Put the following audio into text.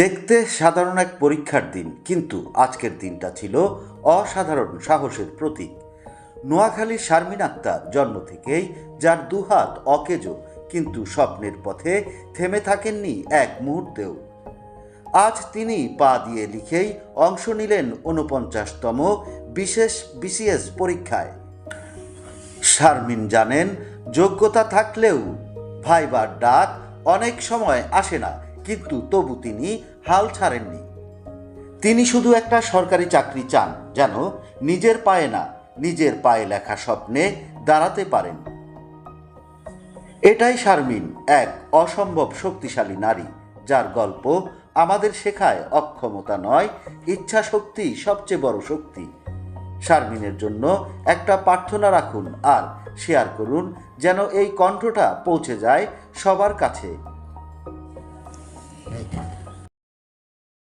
দেখতে সাধারণ এক পরীক্ষার দিন, কিন্তু আজকের দিনটা ছিল অসাধারণ সাহসের প্রতীক। নোয়াখালীর শারমিন আক্তার জন্ম থেকেই যার দুহাত অকেজো, কিন্তু স্বপ্নের পথে থেমে থাকেননি এক মুহূর্তেও। আজ তিনি পা দিয়ে লিখেই অংশ নিলেন ঊনপঞ্চাশতম বিশেষ বিসিএস পরীক্ষায়। শারমিন জানেন, যোগ্যতা থাকলেও ভাইবার ডাক অনেক সময় আসে না কিন্তু তবু তিনি হাল ছাড়েননি। তিনি শুধু একটা সরকারি চাকরি চান, যেন নিজের পায়ে না, নিজের পায়ে লেখা স্বপ্নে দাঁড়াতে পারেন। এটাই শারমিন, এক অসম্ভব শক্তিশালী নারী, যার গল্প আমাদের শেখায় অক্ষমতা নয়, ইচ্ছা শক্তি সবচেয়ে বড় শক্তি। শারমিনের জন্য একটা প্রার্থনা রাখুন আর শেয়ার করুন, যেন এই কণ্ঠটা পৌঁছে যায় সবার কাছে। Ahí está.